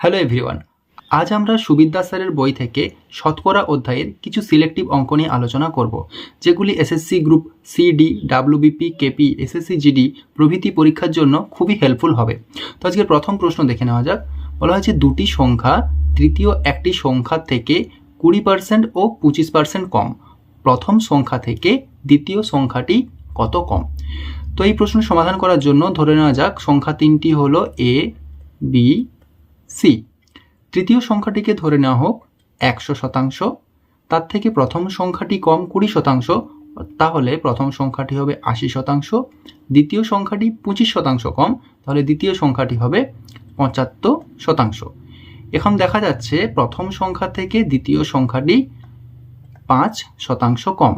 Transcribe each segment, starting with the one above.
Hello everyone, আজ আমরা সুবিদ্যা স্যারের বই থেকে শতকরা অধ্যায়ের কিছু সিলেক্টিভ অঙ্ক নিয়ে আলোচনা করব, যেগুলি SSC group CD WBP KP SSC GD প্রভৃতি পরীক্ষার জন্য খুবই হেল্পফুল হবে। তো আজকের প্রথম প্রশ্ন দেখে নেওয়া যাক। বলা হয়েছে দুটি সংখ্যা, তৃতীয় একটি সংখ্যা থেকে কুড়ি পার্সেন্ট ও পঁচিশ পার্সেন্ট কম। প্রথম সংখ্যা থেকে দ্বিতীয় সংখ্যাটি কত কম? তো এই প্রশ্ন সমাধান করার জন্য ধরে নেওয়া যাক, সংখ্যা তিনটি হলো এ বি সি তৃতীয় সংখ্যাটিকে ধরে নেওয়া হোক একশো শতাংশ, তার থেকে প্রথম সংখ্যাটি কম কুড়ি শতাংশ, তাহলে প্রথম সংখ্যাটি হবে আশি শতাংশ, দ্বিতীয় সংখ্যাটি পঁচিশ শতাংশ কম, তাহলে দ্বিতীয় সংখ্যাটি হবে পঁচাত্তর শতাংশ। এখন দেখা যাচ্ছে প্রথম সংখ্যা থেকে দ্বিতীয় সংখ্যাটি পাঁচ শতাংশ কম।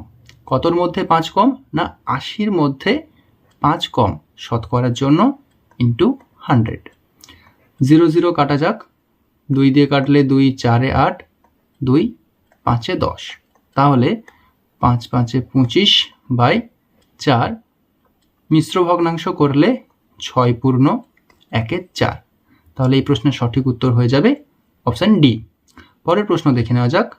কতর মধ্যে পাঁচ কম না আশির মধ্যে পাঁচ কম? শতকরার জন্য ইন্টু হান্ড্রেড জিরো জিরো কাটা যাক। দুই দিয়ে কাটলে দুই চারে আট, দুই পাঁচে দশ। তাহলে পাঁচ পাঁচে পঁচিশ বাই চার মিশ্র ভগ্নাংশ করলে ছয় পূর্ণ একে চার। তাহলে এই প্রশ্নের সঠিক উত্তর হয়ে যাবে অপশান ডি। পরের প্রশ্ন দেখে নেওয়া যাক।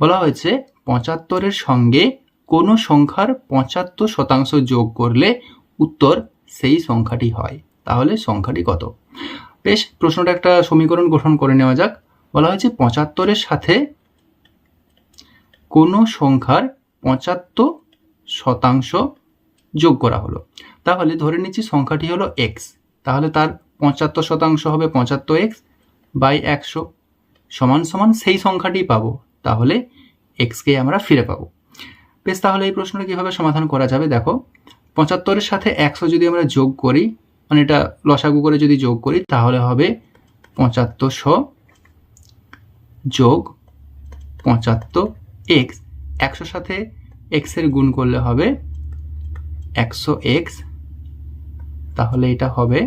বলা হয়েছে পঁচাত্তরের সঙ্গে কোনো সংখ্যার পঁচাত্তর শতাংশ যোগ করলে উত্তর সেই সংখ্যাটি হয়। তাহলে সংখ্যাটি কত? বেশ, প্রশ্নটা একটা সমীকরণ গঠন করে নেওয়া যাক। বলা হয়েছে পঁচাত্তরের সাথে কোনো সংখ্যার পঁচাত্তর শতাংশ যোগ করা হলো। তাহলে ধরে নিচ্ছি সংখ্যাটি হলো এক্স তাহলে তার পঁচাত্তর শতাংশ হবে পঁচাত্তর এক্স বাই একশো সমান সমান সেই সংখ্যাটি পাবো। তাহলে এক্সকে আমরা ফিরে পাবো। বেশ, তাহলে এই প্রশ্নটা কীভাবে সমাধান করা যাবে? দেখো, পঁচাত্তরের সাথে একশো যদি আমরা যোগ করি মানে এটা লসাগু করে যদি যোগ করি, তাহলে হবে পঁচাত্তরশো যোগ পঁচাত্তর এক্স। একশোর সাথে এক্সের গুণ করলে হবে একশো এক্স। তাহলে এটা হবে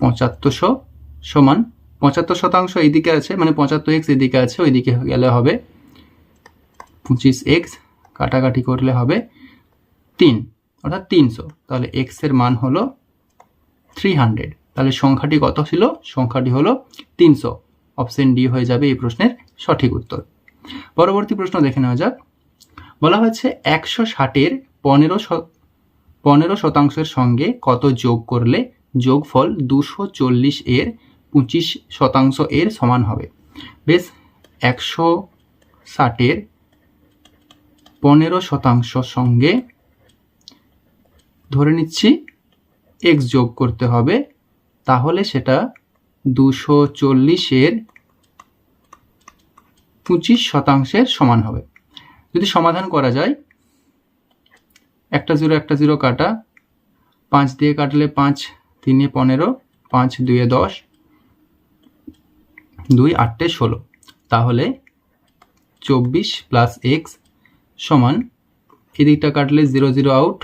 পঁচাত্তরশো সমান পঁচাত্তর শতাংশ এইদিকে আছে মানে পঁচাত্তর এক্স এদিকে আছে, ওইদিকে গেলে হবে পঁচিশ এক্স। কাটাকাটি করলে হবে তিন। অর্থাৎ তিনশো। তাহলে এক্সের মান হলো থ্রি হান্ড্রেড তাহলে সংখ্যাটি কত ছিল? সংখ্যাটি হলো তিনশো। অপশন ডি হয়ে যাবে এই প্রশ্নের সঠিক উত্তর। পরবর্তী প্রশ্ন দেখে নেওয়া যাক। বলা হয়েছে একশো ষাটের পনেরো পনেরো শতাংশের সঙ্গে কত যোগ করলে যোগফল দুশো চল্লিশ এর পঁচিশ শতাংশ এর সমান হবে? বেশ, একশো ষাটের পনেরো শতাংশ সঙ্গে ধরে নিচ্ছি এক্স যোগ করতে হবে, তাহলে সেটা দুশো চল্লিশের পঁচিশ শতাংশের সমান হবে। যদি সমাধান করা যায়, একটা জিরো একটা জিরো কাটা, পাঁচ দিয়ে কাটলে পাঁচ, তিনে পনেরো, পাঁচ দুয়ে দশ, দুই আটটে ষোলো। তাহলে চব্বিশ প্লাস এক্স সমান, এদিকটা কাটলে জিরো জিরো আউট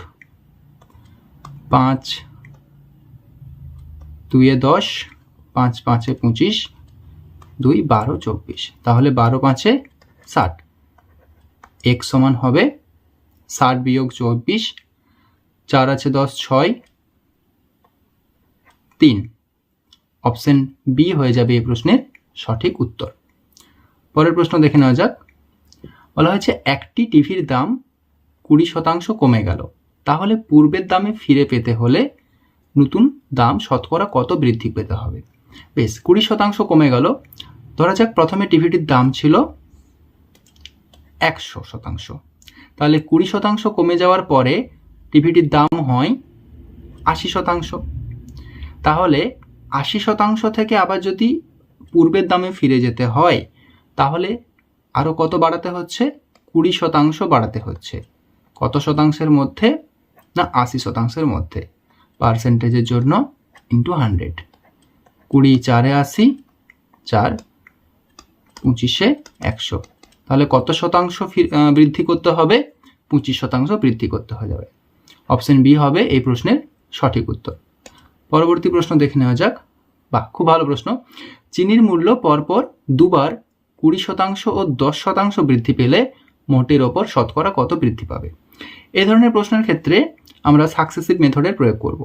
পাঁচ, দুইয়ে দশ, পাঁচ পাঁচে পঁচিশ, দুই বারো চব্বিশ। তাহলে বারো পাঁচে ষাট। এক সমান হবে ষাট বিয়োগ চব্বিশ, চার আছে দশ ছয়, তিন। অপশন বি হয়ে যাবে এই প্রশ্নের সঠিক উত্তর। পরের প্রশ্ন দেখে নেওয়া যাক। বলা হয়েছে একটি টিভির দাম কুড়ি শতাংশ কমে গেল। তাহলে পূর্বের দামে ফিরে পেতে হলে নতুন দাম শতকরা কত বৃদ্ধি পেতে হবে? বেশ, কুড়ি শতাংশ কমে গেল। ধরা যাক প্রথমে টিভিটির দাম ছিল একশো শতাংশ। তাহলে কুড়ি শতাংশ কমে যাওয়ার পরে টিভিটির দাম হয় আশি শতাংশ। তাহলে আশি শতাংশ থেকে আবার যদি পূর্বের দামে ফিরে যেতে হয়, তাহলে আরও কত বাড়াতে হচ্ছে? কুড়ি শতাংশ বাড়াতে হচ্ছে। কত শতাংশের মধ্যে না আশি শতাংশের মধ্যে। পার্সেন্টেজের জন্য ইন্টু হান্ড্রেড কুড়ি চারে আশি, চার পঁচিশে একশো। তাহলে কত শতাংশ বৃদ্ধি করতে হবে? পঁচিশ শতাংশ বৃদ্ধি করতে হয়ে যাবে। অপশন বি হবে এই প্রশ্নের সঠিক উত্তর। পরবর্তী প্রশ্ন দেখে নেওয়া যাক। বাহ, খুব ভালো প্রশ্ন। চিনির মূল্য পরপর দুবার কুড়ি শতাংশ ও দশ শতাংশ বৃদ্ধি পেলে মোটের ওপর শতকরা কত বৃদ্ধি পাবে? এ ধরনের প্রশ্নের ক্ষেত্রে আমরা সাকসেসিভ মেথডের প্রয়োগ করব।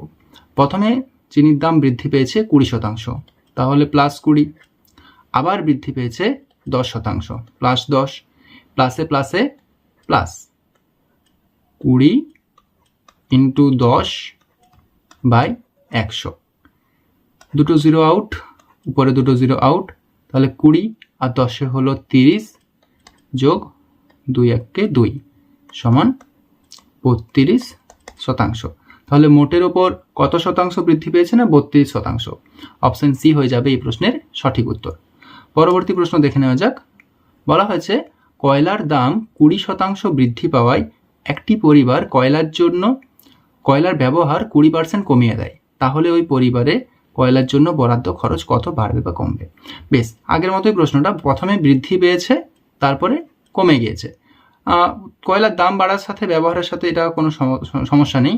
প্রথমে চিনির দাম বৃদ্ধি পেয়েছে কুড়ি শতাংশ, তাহলে প্লাস কুড়ি, আবার বৃদ্ধি পেয়েছে দশ শতাংশ প্লাস দশ প্লাসে প্লাসে প্লাস কুড়ি ইন্টু দশ বাই একশো। দুটো জিরো আউট উপরে দুটো জিরো আউট তাহলে কুড়ি আর দশে হলো তিরিশ যোগ দুই এককে দুই সমান বত্রিশ শতাংশ। তাহলে মোটের ওপর কত শতাংশ বৃদ্ধি পেয়েছে না বত্রিশ শতাংশ? অপশন সি হয়ে যাবে এই প্রশ্নের সঠিক উত্তর। পরবর্তী প্রশ্ন দেখে নেওয়া যাক। বলা হয়েছে, কয়লার দাম কুড়ি শতাংশ বৃদ্ধি পাওয়ায় একটি পরিবার কয়লার জন্য, কয়লার ব্যবহার কুড়ি পার্সেন্ট কমিয়ে দেয়। তাহলে ওই পরিবারে কয়লার জন্য বরাদ্দ খরচ কত বাড়বে বা কমবে? বেশ, আগের মতোই প্রশ্নটা প্রথমে বৃদ্ধি পেয়েছে, তারপরে কমে গিয়েছে। কয়লার দাম বাড়ার সাথে ব্যবহারের সাথে এটা কোনো সমস্যা নেই।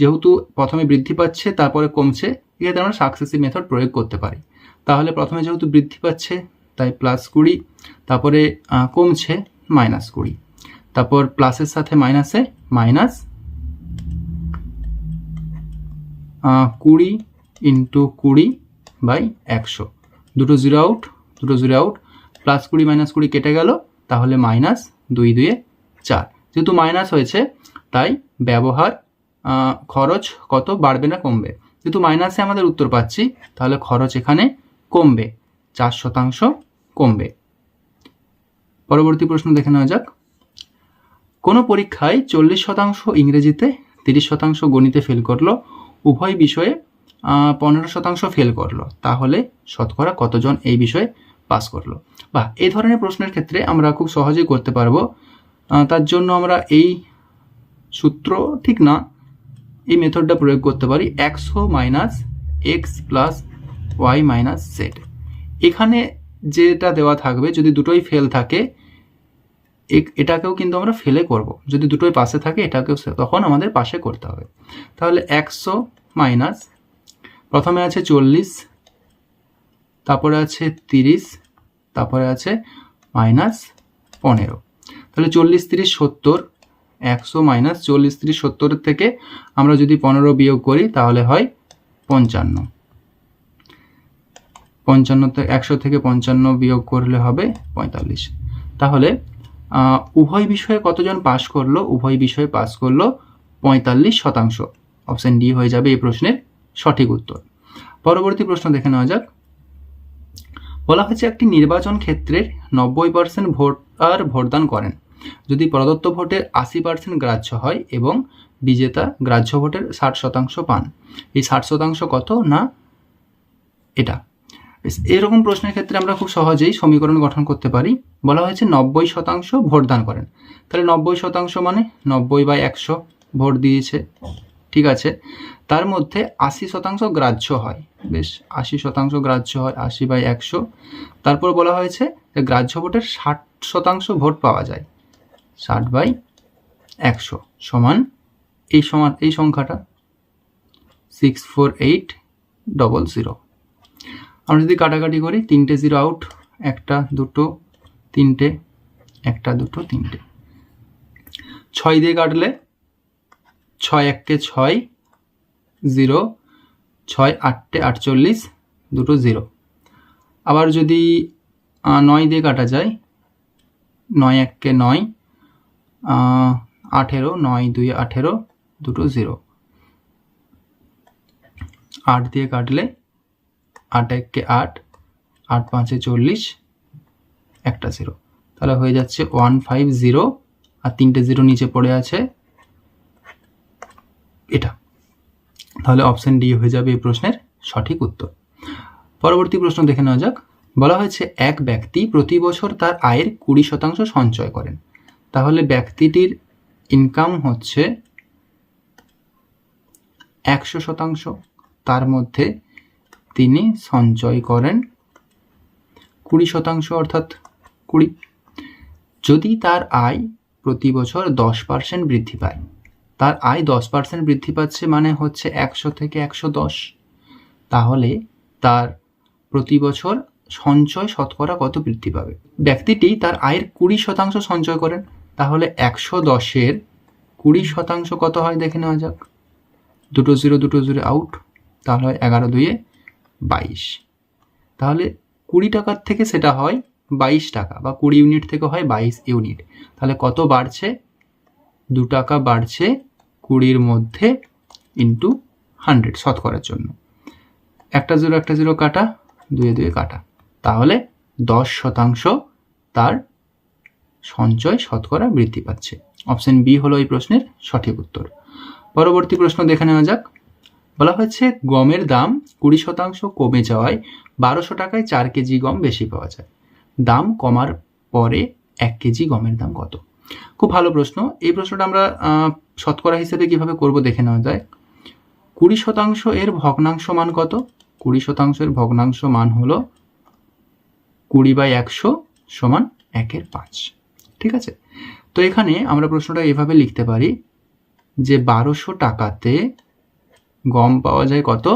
যেহেতু প্রথমে বৃদ্ধি পাচ্ছে, তারপরে কমছে, এক্ষেত্রে আমরা সাকসেসিভ মেথড প্রয়োগ করতে পারি। তাহলে প্রথমে যেহেতু বৃদ্ধি পাচ্ছে, তাই প্লাস কুড়ি, তারপরে কমছে মাইনাস কুড়ি। তারপর প্লাসের সাথে মাইনাসে মাইনাস কুড়ি ইন্টু কুড়ি বাই একশো। দুটো জিরো আউট দুটো জিরো আউট প্লাস কুড়ি মাইনাস কুড়ি কেটে গেল, তাহলে মাইনাস দুই দুয়ে চার। যেহেতু মাইনাস হয়েছে, তাই ব্যবহার খরচ কত বাড়বে না কমবে? যেহেতু মাইনাসে আমাদের উত্তর পাচ্ছি, তাহলে খরচ এখানে কমবে, চার শতাংশ কমবে। পরবর্তী প্রশ্ন দেখে নেওয়া যাক। কোনো পরীক্ষায় চল্লিশ শতাংশ ইংরেজিতে, তিরিশ শতাংশ গণিতে ফেল করল, উভয় বিষয়ে পনেরো শতাংশ ফেল করল। তাহলে শতকরা কতজন এই বিষয়ে পাস করল। বা এই ধরনের প্রশ্নের ক্ষেত্রে আমরা খুব সহজেই করতে পারব। তার জন্য আমরা এই সূত্র ঠিক না, এই মেথডটা প্রয়োগ করতে পারি একশো minus X plus Y minus Z এখানে যেটা দেওয়া থাকবে, যদি দুটোই ফেল থাকে এটাকেও কিন্তু আমরা ফেলে করব। যদি দুটোই পাশে থাকে, এটাকেও তখন আমাদের পাশে করতে হবে। তাহলে একশো মাইনাস প্রথমে আছে চল্লিশ তারপরে আছে তিরিশ, তারপরে আছে মাইনাস পনেরো। তাহলে চল্লিশ তিরিশ সত্তর, একশো মাইনাস চল্লিশ তিরিশ সত্তরের থেকে আমরা যদি পনেরো বিয়োগ করি, তাহলে হয় পঞ্চান্ন। পঞ্চান্ন একশো থেকে পঞ্চান্ন বিয়োগ করলে হবে পঁয়তাল্লিশ। তাহলে উভয় বিষয়ে কতজন পাস করল? উভয় বিষয়ে পাস করল পঁয়তাল্লিশ শতাংশ। অপশান ডি হয়ে যাবে এই প্রশ্নের সঠিক উত্তর। পরবর্তী প্রশ্ন দেখে নেওয়া যাক। বলা হয়েছে একটি নির্বাচন ক্ষেত্রের নব্বই পার্সেন্ট ভোটার ভোটদান করেন। যদি প্রদত্ত ভোটের আশি পার্সেন্ট গ্রাহ্য হয় এবং বিজেতা গ্রাহ্য ভোটের ষাট শতাংশ পান, এই ষাট শতাংশ কত না এটা? এরকম প্রশ্নের ক্ষেত্রে আমরা খুব সহজেই সমীকরণ গঠন করতে পারি। বলা হয়েছে নব্বই শতাংশ ভোটদান করেন। তাহলে নব্বই শতাংশ মানে নব্বই বাই একশো ভোট দিয়েছে। ঠিক আছে? তার মধ্যে আশি শতাংশ গ্রাহ্য হয়। বেশ, আশি শতাংশ গ্রাহ্য হয়, আশি বাই একশো। তারপর বলা হয়েছে যে গ্রাহ্য ভোটের ষাট শতাংশ ভোট পাওয়া যায়। ষাট বাই একশো সমান এই সমান, এই সংখ্যাটা। Six four eight double zero. আমরা যদি কাটাকাটি করি, তিনটে জিরো আউট, একটা, দুটো, তিনটে, একটা, দুটো, তিনটে। ছয় দিয়ে কাটলে ছয় এককে ছয়, জিরো, ছয় আটটে আটচল্লিশ, দুটো জিরো। আবার যদি নয় দিয়ে কাটা যায়, নয় এককে নয় আঠেরো, নয় দুই আঠেরো, দুটো জিরো। আট দিয়ে কাটলে, আট এককে আট আট পাঁচে চল্লিশ, একটা জিরো। তাহলে হয়ে যাচ্ছে ওয়ান ফাইভ জিরো, আর তিনটে জিরো নিচে পড়ে আছে এটা। তাহলে অপশন ডি হয়ে যাবে এই প্রশ্নের সঠিক উত্তর। পরবর্তী প্রশ্ন দেখে নেওয়া যাক। বলা হয়েছে, এক ব্যক্তি প্রতি বছর তার আয়ের কুড়ি শতাংশ সঞ্চয় করেন। তাহলে ব্যক্তিটির ইনকাম হচ্ছে একশো শতাংশ। তার মধ্যে তিনি সঞ্চয় করেন কুড়ি শতাংশ, অর্থাৎ কুড়ি। যদি তার আয় প্রতি বছর দশ পার্সেন্ট বৃদ্ধি পায় তার আয় দশ পার্সেন্ট বৃদ্ধি পাচ্ছে মানে হচ্ছে একশো থেকে একশো দশ। তাহলে তার প্রতি বছর সঞ্চয় শতকরা কত বৃদ্ধি পাবে? ব্যক্তিটি তার আয়ের কুড়ি শতাংশ সঞ্চয় করেন, তাহলে একশো দশের কুড়ি শতাংশ কত হয় দেখে নেওয়া যাক। দুটো জিরো দুটো জিরো আউট, তাহলে হয় এগারো দুইয়ে বাইশ। তাহলে কুড়ি টাকার থেকে সেটা হয় বাইশ টাকা বা কুড়ি ইউনিট থেকে হয় বাইশ ইউনিট। তাহলে কত বাড়ছে? দু টাকা বাড়ছে কুড়ির মধ্যে ইন্টু হান্ড্রেড শতকরার জন্য। একটা জিরো একটা জিরো কাটা, দুয়ে দুয়ে কাটা। তাহলে দশ শতাংশ তার সঞ্চয় শতকরা বৃদ্ধি পাচ্ছে। অপশন বি হলো এই প্রশ্নের সঠিক উত্তর। পরবর্তী প্রশ্ন দেখে নেওয়া যাক। বলা হচ্ছে গমের দাম কুড়ি শতাংশ কমে যাওয়ায় বারোশো টাকায় চার কেজি গম বেশি পাওয়া যায়। দাম কমার পরে এক কেজি গমের দাম কত? খুব ভালো প্রশ্ন। এই প্রশ্নটা আমরা শতকরা হিসেবে কীভাবে করব দেখে নেওয়া যায়। কুড়ি শতাংশ এর ভগ্নাংশ মান কত? কুড়ি শতাংশের ভগ্নাংশ মান হলো কুড়ি বাই একশো সমান একের পাঁচ। ঠিক আছে? তো এখানে আমরা প্রশ্নটা এভাবে লিখতে পারি যে বারোশো টাকাতে গম পাওয়া যায় কত?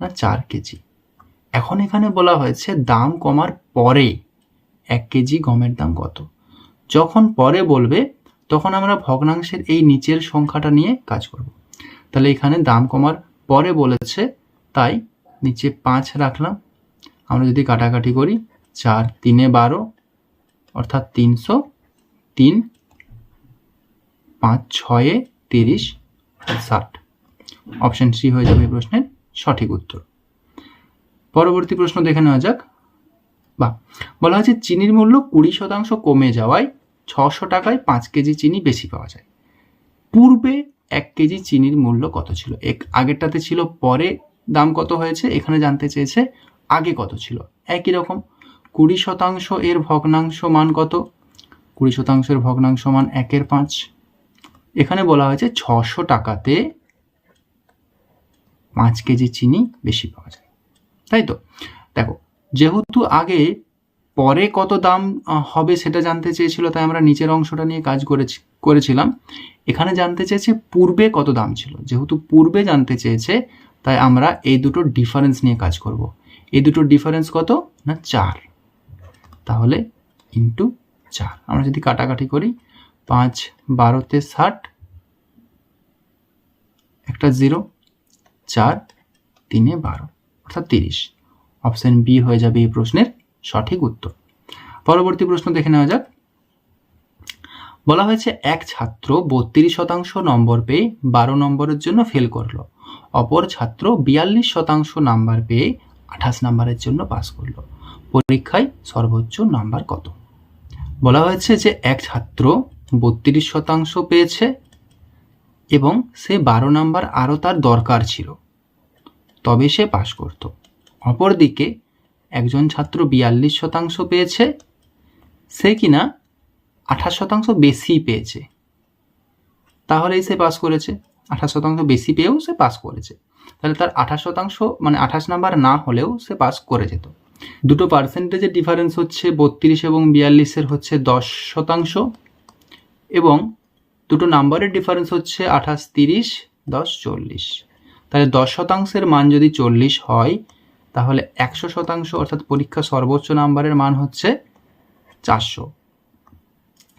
না, চার কেজি। এখন এখানে বলা হয়েছে দাম কমার পরে এক কেজি গমের দাম কত? যখন পরে বলবে, তখন আমরা ভগ্নাংশের এই নিচের সংখ্যাটা নিয়ে কাজ করব। তাহলে এখানে দাম কমার পরে বলেছে, তাই নিচে পাঁচ রাখলাম। আমরা যদি কাটাকাটি করি, চার তিনে বারো, অর্থাৎ তিনশো তিন, পাঁচ ছয়ে তিরিশ, ষাট। অপশান সি হয়ে যাবে এই প্রশ্নের সঠিক উত্তর। পরবর্তী প্রশ্ন দেখে নেওয়া যাক। বা বলা হয়েছে চিনির মূল্য কুড়ি শতাংশ কমে যাওয়ায় ছশো টাকায় পাঁচ কেজি চিনি বেশি পাওয়া যায়। পূর্বে এক কেজি চিনির মূল্য কত ছিল? এক আগেরটাতে ছিল, পরে দাম কত হয়েছে? এখানে জানতে চেয়েছে, আগে কত ছিল? একই রকম। কুড়ি শতাংশ এর ভগ্নাংশ মান কত? কুড়ি শতাংশের ভগ্নাংশ মান একের পাঁচ। এখানে বলা হয়েছে ছশো টাকাতে পাঁচ কেজি চিনি বেশি পাওয়া যায়। তাই তো? দেখো যেহেতু আগে পরে কত দাম হবে সেটা জানতে চেয়েছিল, তাই আমরা নিচের অংশটা নিয়ে কাজ করেছি, করেছিলাম। এখানে জানতে চেয়েছে পূর্বে কত দাম ছিল। যেহেতু পূর্বে জানতে চেয়েছে, তাই আমরা এই দুটো ডিফারেন্স নিয়ে কাজ করব। এই দুটো ডিফারেন্স কত? না, চার। তাহলে ইন্টু চার। আমরা যদি কাটাকাটি করি, পাঁচ, বারোতে ষাট, একটা জিরো চার, তিনে বারো, অর্থাৎ তিরিশ। অপশন বি হয়ে যাবে এই প্রশ্নের সঠিক উত্তর। পরবর্তী প্রশ্ন দেখে নেওয়া যাক। বলা হয়েছে, এক ছাত্র বত্রিশ শতাংশ নম্বর পেয়ে বারো নম্বরের জন্য ফেল করল। অপর ছাত্র বিয়াল্লিশ শতাংশ নাম্বার পেয়ে আঠাশ নাম্বারের জন্য পাস করল। পরীক্ষায় সর্বোচ্চ নাম্বার কত? বলা হয়েছে যে, এক ছাত্র বত্রিশ শতাংশ পেয়েছে এবং সে বারো নাম্বার আরও তার দরকার ছিল, তবে সে পাশ করত। অপরদিকে একজন ছাত্র বিয়াল্লিশ শতাংশ পেয়েছে, সে কিনা আঠাশ শতাংশ বেশি পেয়েছে। তাহলেই সে পাস করেছে। আঠাশ শতাংশ বেশি পেয়েও সে পাস করেছে। তাহলে তার আঠাশ শতাংশ মানে আঠাশ নাম্বার না হলেও সে পাস করে যেত। দুটো পার্সেন্টেজের ডিফারেন্স হচ্ছে বত্রিশ এবং বিয়াল্লিশের হচ্ছে দশ শতাংশ এবং দুটো নাম্বারের ডিফারেন্স হচ্ছে আঠাশ, তিরিশ, দশ, চল্লিশ। তাহলে দশ শতাংশের মান যদি চল্লিশ হয় তাহলে একশো শতাংশ অর্থাৎ পরীক্ষা সর্বোচ্চ নাম্বারের মান হচ্ছে চারশো।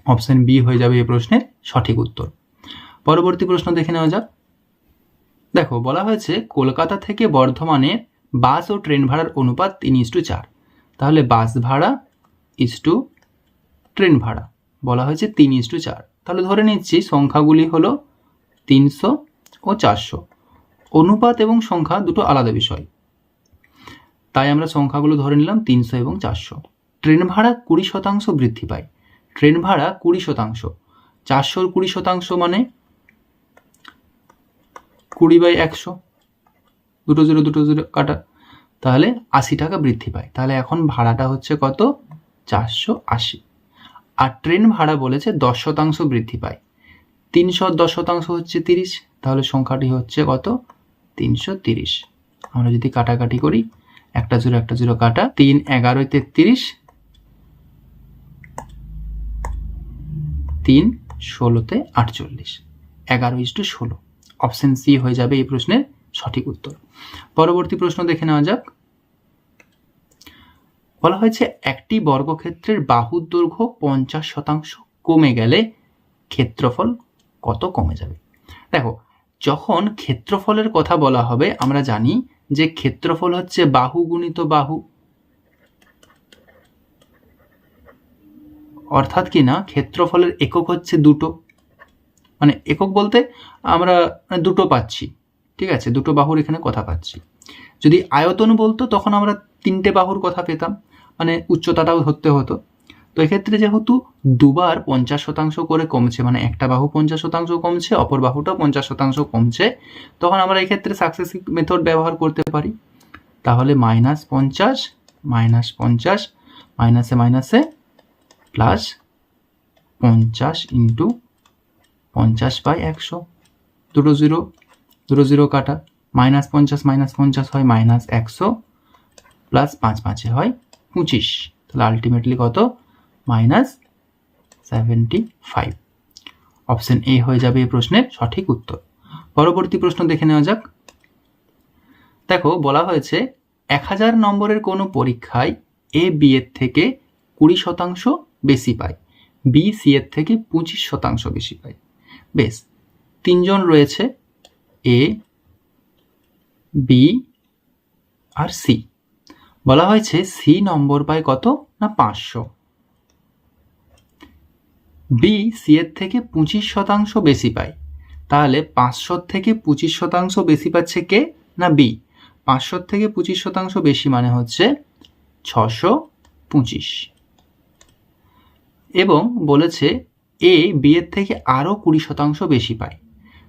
অপশন বি হয়ে যাবে এই প্রশ্নের সঠিক উত্তর। পরবর্তী প্রশ্ন দেখে নেওয়া যাক। দেখো, বলা হয়েছে কলকাতা থেকে বর্ধমানে বাস ও ট্রেন ভাড়ার অনুপাত তিন ইস্টু চার। তাহলে বাস ভাড়া ইস্টু ট্রেন ভাড়া। বলা হয়েছে তিন ইস্টু চার। তাহলে ধরে নিচ্ছি সংখ্যাগুলি হলো তিনশো ও চারশো। অনুপাত এবং সংখ্যা দুটো আলাদা বিষয়। তাই আমরা সংখ্যাগুলো ধরে নিলাম তিনশো এবং চারশো। ট্রেন ভাড়া কুড়ি শতাংশ বৃদ্ধি পায়। ট্রেন ভাড়া কুড়ি শতাংশ। চারশোর কুড়ি শতাংশ মানে কুড়ি বাই একশো। দুটো জিরো দুটো জিরো কাটা। তাহলে আশি টাকা বৃদ্ধি পায়। তাহলে এখন ভাড়াটা হচ্ছে কত? চারশো আশি। আর ট্রেন ভাড়া বলেছে দশ শতাংশ বৃদ্ধি পায়। তিনশো দশ শতাংশ হচ্ছে তিরিশ। তাহলে সংখ্যাটি হচ্ছে কত? তিনশো তিরিশ। আমরা যদি কাটাকাটি করি একটা জিরো একটা জিরো কাটা, তিন এগারোই তেত্রিশ, তিন, ষোলোতে আটচল্লিশ, এগারো ইস টু ষোলো। অপশন সি হয়ে যাবে এই প্রশ্নের সঠিক উত্তর। পরবর্তী প্রশ্ন দেখে নেওয়া যাক। বলা হয়েছে, একটি বর্গক্ষেত্রের বাহুর দৈর্ঘ্য পঞ্চাশ শতাংশ কমে গেলে ক্ষেত্রফল কত কমে যাবে? দেখো, যখন ক্ষেত্রফলের কথা বলা হবে, আমরা জানি যে ক্ষেত্রফল হচ্ছে বাহু গুণিত বাহু। অর্থাৎ কি না, ক্ষেত্রফলের একক হচ্ছে দুটো। মানে একক বলতে আমরা দুটো পাচ্ছি, ঠিক আছে? দুটো বাহুর এখানে কথা পাচ্ছি। যদি আয়তন বলতো, তখন আমরা তিনটে বাহুর কথা পেতাম। মানে উচ্চতাটাও ধরতে হতো। তো এক্ষেত্রে যেহেতু দুবার পঞ্চাশ শতাংশ করে কমছে মানে একটা বাহু পঞ্চাশ শতাংশ কমছে, অপর বাহুটা পঞ্চাশ শতাংশ কমছে, তখন আমরা এক্ষেত্রে সাকসেসিভ মেথড ব্যবহার করতে পারি। তাহলে মাইনাস পঞ্চাশ মাইনাস পঞ্চাশ মাইনাসে মাইনাসে প্লাস পঞ্চাশ ইন্টু পঞ্চাশ বাই একশো। দুটো জিরো দুটো জিরো কাটা। মাইনাস পঞ্চাশ মাইনাস পঞ্চাশ হয় মাইনাস একশো প্লাস পাঁচ পাঁচে হয় পঁচিশ। তাহলে আলটিমেটলি কত? Minus seventy five. Option A হয়ে যাবে এই প্রশ্নের সঠিক উত্তর। পরবর্তী প্রশ্ন দেখে নেওয়া যাক। দেখো, বলা হয়েছে এক হাজার নম্বরের কোনো পরীক্ষায় এ, বি এর থেকে কুড়ি শতাংশ বেশি পায়। বি, সি এর থেকে পঁচিশ শতাংশ বেশি পায়। বেশ, তিনজন রয়েছে, এ, বি আর সি। বলা হয়েছে সি নম্বর পায় কত না পাঁচশো। বি সি এর থেকে পঁচিশ শতাংশ বেশি পায়। তাহলে পাঁচশোর থেকে পঁচিশ শতাংশ বেশি পাচ্ছে কে? না বি পাঁচশোর থেকে পঁচিশ শতাংশ বেশি মানে হচ্ছে ছশো পঁচিশ। এবং বলেছে এ বি এর থেকে আরও কুড়ি শতাংশ বেশি পায়।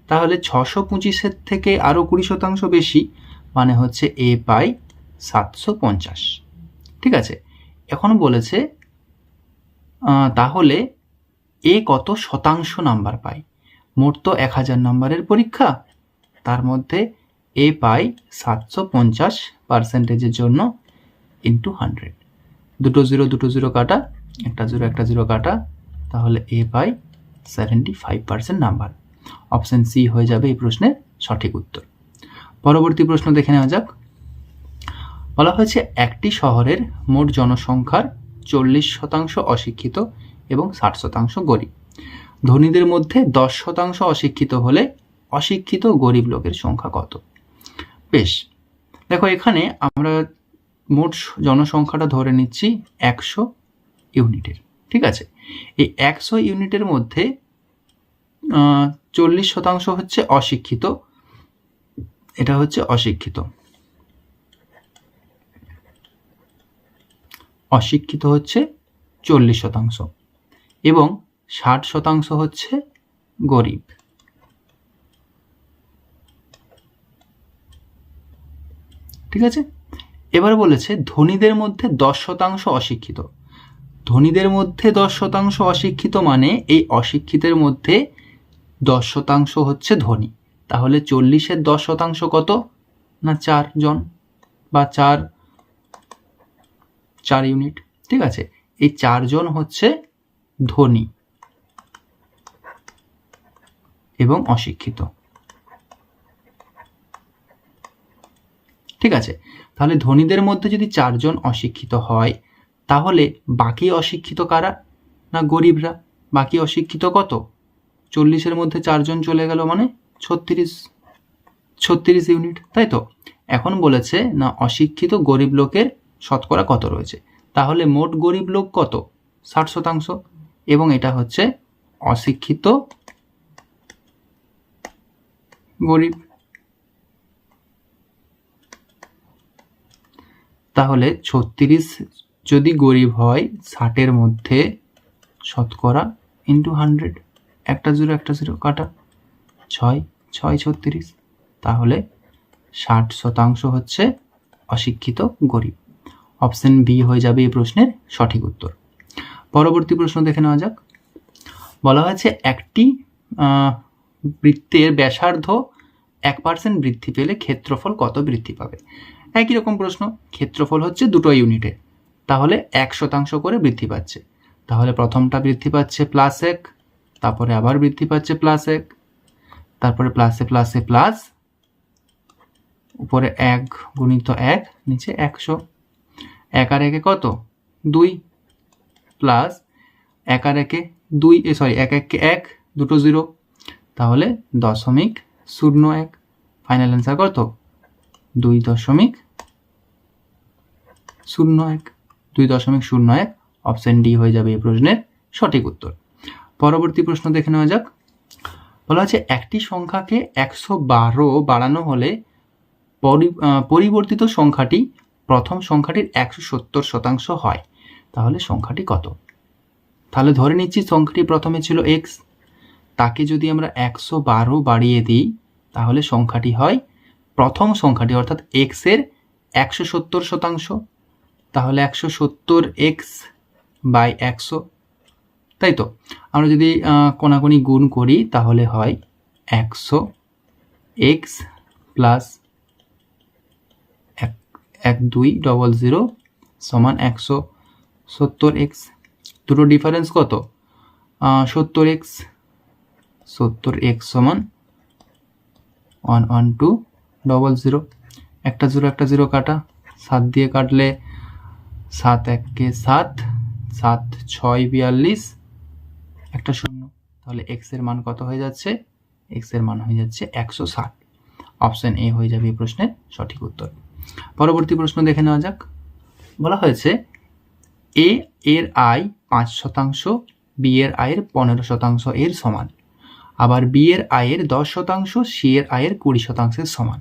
তাহলে ছশো পঁচিশের থেকে আরও কুড়ি শতাংশ বেশি মানে হচ্ছে এ পাই সাতশো পঞ্চাশ। ঠিক আছে? এখন বলেছে তাহলে এ কত শতাংশ নাম্বার পায় মোট তো এক হাজার নাম্বারের পরীক্ষা। তার মধ্যে এ পাই সাতশো পঞ্চাশ পার্সেন্টেজের জন্য ইন্টু হান্ড্রেড দুটো জিরো দুটো জিরো কাটা, একটা জিরো একটা জিরো কাটা, তাহলে এ পাই seventy five percent number. Option C হয়ে যাবে এই প্রশ্নের সঠিক উত্তর। পরবর্তী প্রশ্ন দেখে নেওয়া যাক। বলা হয়েছে একটি শহরের মোট জনসংখ্যার চল্লিশ শতাংশ অশিক্ষিত এবং ষাট শতাংশ গরিব। ধনীদের মধ্যে দশ শতাংশ অশিক্ষিত হলে অশিক্ষিত গরিব লোকের সংখ্যা কত? বেশ, দেখো এখানে আমরা মোট জনসংখ্যাটা ধরে নিচ্ছি একশো ইউনিটের, ঠিক আছে? এই একশো ইউনিটের মধ্যে চল্লিশ শতাংশ হচ্ছে অশিক্ষিত, এটা হচ্ছে অশিক্ষিত। অশিক্ষিত হচ্ছে চল্লিশ শতাংশ। এবং ষাট শতাংশ হচ্ছে গরিব। ঠিক আছে? এবার বলেছে, ধনীদের মধ্যে দশ শতাংশ অশিক্ষিত। ধনীদের মধ্যে দশ শতাংশ অশিক্ষিত মানে এই অশিক্ষিতের মধ্যে দশ শতাংশ হচ্ছে ধনী। তাহলে চল্লিশের দশ শতাংশ কত? না, চার জন বা চার চার ইউনিট। ঠিক আছে? এই চারজন হচ্ছে ধনী এবং অশিক্ষিত। ঠিক আছে? তাহলে ধনীদের মধ্যে যদি চারজন অশিক্ষিত হয়, তাহলে বাকি অশিক্ষিত কারা? না গরিবরা? বাকি অশিক্ষিত কত? চল্লিশের মধ্যে চারজন চলে গেল মানে ছত্রিশ। ছত্রিশ ইউনিট, তাই তো? এখন বলেছে, না, অশিক্ষিত গরিব লোকের শতকরা কত রয়েছে? তাহলে মোট গরিব লোক কত? ষাট শতাংশ। এবং এটা হচ্ছে অশিক্ষিত গরিব। তাহলে ছত্রিশ যদি গরিব হয়, ষাটের মধ্যে শতকরা ইন্টু হান্ড্রেড একটা জিরো একটা জিরো কাটা। ছয় ছয়, ছত্রিশ। তাহলে ষাট শতাংশ হচ্ছে অশিক্ষিত গরিব। অপশন বি হয়ে যাবে এই প্রশ্নের সঠিক উত্তর। পরবর্তী প্রশ্ন দেখে নেওয়া যাক। বলা হয়েছে, একটি বৃত্তের ব্যাসার্ধ এক পার্সেন্ট বৃদ্ধি পেলে ক্ষেত্রফল কত বৃদ্ধি পাবে? একই রকম প্রশ্ন, ক্ষেত্রফল হচ্ছে দুটো ইউনিটে, তাহলে এক শতাংশ করে বৃদ্ধি পাচ্ছে। তাহলে প্রথমটা বৃদ্ধি পাচ্ছে প্লাস এক, তারপরে আবার বৃদ্ধি পাচ্ছে প্লাস এক, তারপরে প্লাসে প্লাসে প্লাস উপরে এক গুণিত এক, নিচে একশো। এক আর একে কত? দুই। প্লাস এক আর একে দুই, এ সরি এক একে এক, দুটো জিরো তাহলে দশমিক শূন্য এক। ফাইনাল অ্যান্সার কত? দুই দশমিক শূন্য এক। দুই দশমিক শূন্য এক অপশন ডি হয়ে যাবে এই প্রশ্নের সঠিক উত্তর। পরবর্তী প্রশ্ন দেখে নেওয়া যাক। বলা আছে একটি সংখ্যাকে একশো বারো বাড়ানো হলে পরিবর্তিত সংখ্যাটি প্রথম সংখ্যাটির একশো সত্তর শতাংশ হয়। তাহলে সংখ্যাটি কত? তাহলে ধরে নিচ্ছি সংখ্যাটি প্রথমে ছিল এক্স তাকে যদি আমরা একশো বারো বাড়িয়ে দিই, তাহলে সংখ্যাটি হয় প্রথম সংখ্যাটি, অর্থাৎ এক্সের একশো সত্তর শতাংশ। তাহলে একশো সত্তর এক্স বাই একশো। তাই তো? আমরা যদি কোনাকুনি গুণ করি, তাহলে হয় একশো এক্স প্লাস এক দুই ডবল জিরো সমান একশো। সত্তর এক্স দুটো ডিফারেন্স কত? সত্তর এক্স সত্তর এক্স সমান one one two double zero একটা জিরো একটা জিরো কাটা। সাত দিয়ে কাটলে সাত এককে সাত সাত ছয় বিয়াল্লিশ, একটা শূন্য। তাহলে এক্সের মান কত হয়ে যাচ্ছে? এক্সের মান হয়ে যাচ্ছে একশো ষাট। অপশন এ হয়ে যাবে এই প্রশ্নের সঠিক উত্তর। পরবর্তী প্রশ্ন দেখে নেওয়া যাক। বলা হয়েছে এ এর আয় পাঁচ শতাংশ বি এর আয়ের পনেরো শতাংশ এর সমান। আবার বি এর আয়ের দশ শতাংশ সি এর আয়ের কুড়ি শতাংশের সমান।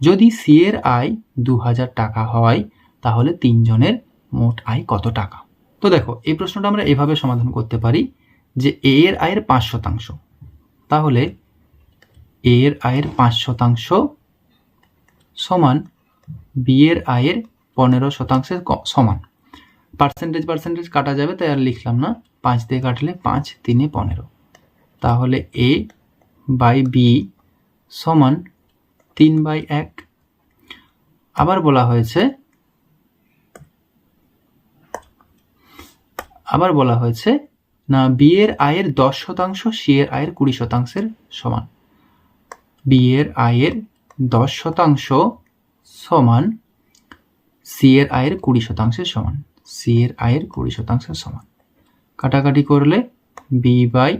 যদি সি এর আয় দু হাজার টাকা হয়, তাহলে তিনজনের মোট আয় কত টাকা? তো দেখো, এই প্রশ্নটা আমরা এভাবে সমাধান করতে পারি যে এ এর আয়ের পাঁচ শতাংশ। তাহলে এ এর আয়ের পাঁচ শতাংশ সমান বি এর আয়ের পনেরো শতাংশের সমান। পার্সেন্টেজ পার্সেন্টেজ কাটা যাবে, তাই আর লিখলাম না। পাঁচ দিয়ে কাটলে পাঁচ, তিনে পনেরো। তাহলে এ বাই বি সমান তিন বাই এক। আবার বলা হয়েছে, আবার বলা হয়েছে, না বি এর আয়ের দশ শতাংশ সি এর আয়ের কুড়ি শতাংশের সমান। বি এর আয়ের দশ শতাংশ সমান সি এর আয়ের কুড়ি শতাংশের সমান। সি এর আয়ের কুড়ি শতাংশের সমান। কাটাকাটি করলে বি বাই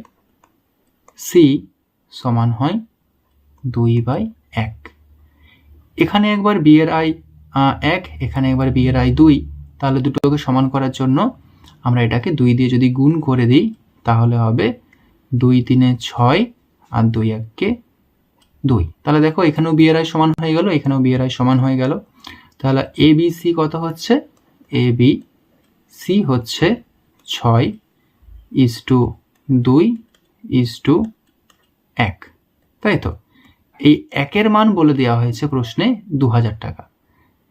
সি সমান হয় দুই বাই এক। এখানে একবার বি এর আয় এক, এখানে একবার বি এর আয় দুই, তাহলে দুটোকে সমান করার জন্য আমরা এটাকে দুই দিয়ে যদি গুণ করে দিই, তাহলে হবে দুই তিনে ছয় আর দুই এককে দুই। তাহলে দেখো এখানেও বি এর আয় সমান হয়ে গেল, এখানেও বি এর আয় সমান হয়ে গেল। তাহলে এ বি সি কত হচ্ছে? এ বি সি হচ্ছে ছয় ইস টু দুই ইস টু এক। তাই তো? এই একের মান বলে দেওয়া হয়েছে প্রশ্নে দু হাজার টাকা।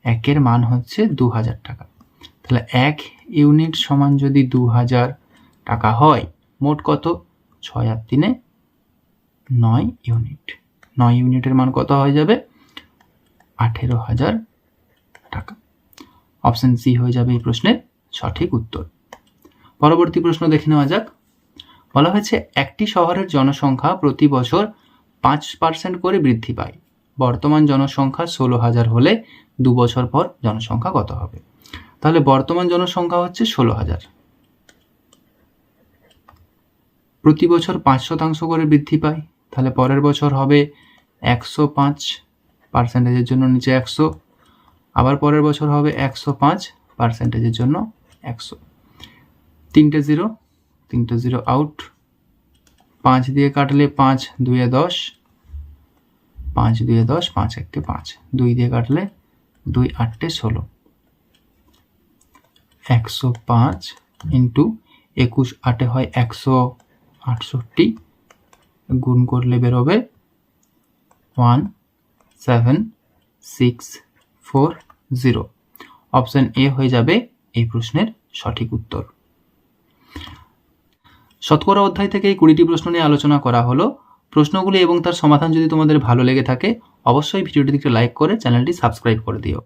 একের মান হচ্ছে দু হাজার টাকা। তাহলে এক ইউনিট সমান যদি দু হাজার টাকা হয়, মোট কত? ছয় আর তিনে নয় ইউনিট। নয় ইউনিটের মান কত হয়ে যাবে? আঠেরো হাজার টাকা। অপশন সি হয়ে যাবে এই প্রশ্নের সঠিক উত্তর। পরবর্তী প্রশ্ন দেখে নেওয়া যাক। বলা হয়েছে, একটি শহরের জনসংখ্যা প্রতি বছর পাঁচ পার্সেন্ট করে বৃদ্ধি পায়। বর্তমান জনসংখ্যা ষোলো হাজার হলে দু বছর পর জনসংখ্যা কত হবে? তাহলে বর্তমান জনসংখ্যা হচ্ছে ষোলো হাজার। প্রতি বছর পাঁচ শতাংশ করে বৃদ্ধি পায়। তাহলে পরের বছর হবে একশো পাঁচ পার্সেন্টেজের জন্য নিচে একশো, আবার পরের বছর হবে একশো পাঁচ পার্সেন্টেজের জন্য একশো। তিনটে জিরো তিনটে জিরো আউট পাঁচ দিয়ে কাটলে পাঁচ, দুয়ে দশ, পাঁচ দুয়ে দশ, পাঁচ একটে পাঁচ, দুই দিয়ে কাটলে দুই আটটে ষোলো। একশো পাঁচ ইন্টু একুশ আটে হয় একশো আটষট্টি, গুণ করলে বেরোবে one, seven, six, four, zero. Option A হয়ে যাবে এই প্রশ্নের সঠিক উত্তর। শতকরা অধ্যায় থেকে এই কুড়িটি প্রশ্ন নিয়ে আলোচনা করা হলো। প্রশ্নগুলি এবং তার সমাধান যদি তোমাদের ভালো লেগে থাকে, অবশ্যই ভিডিওটিকে লাইক করে চ্যানেলটি সাবস্ক্রাইব করে দিও।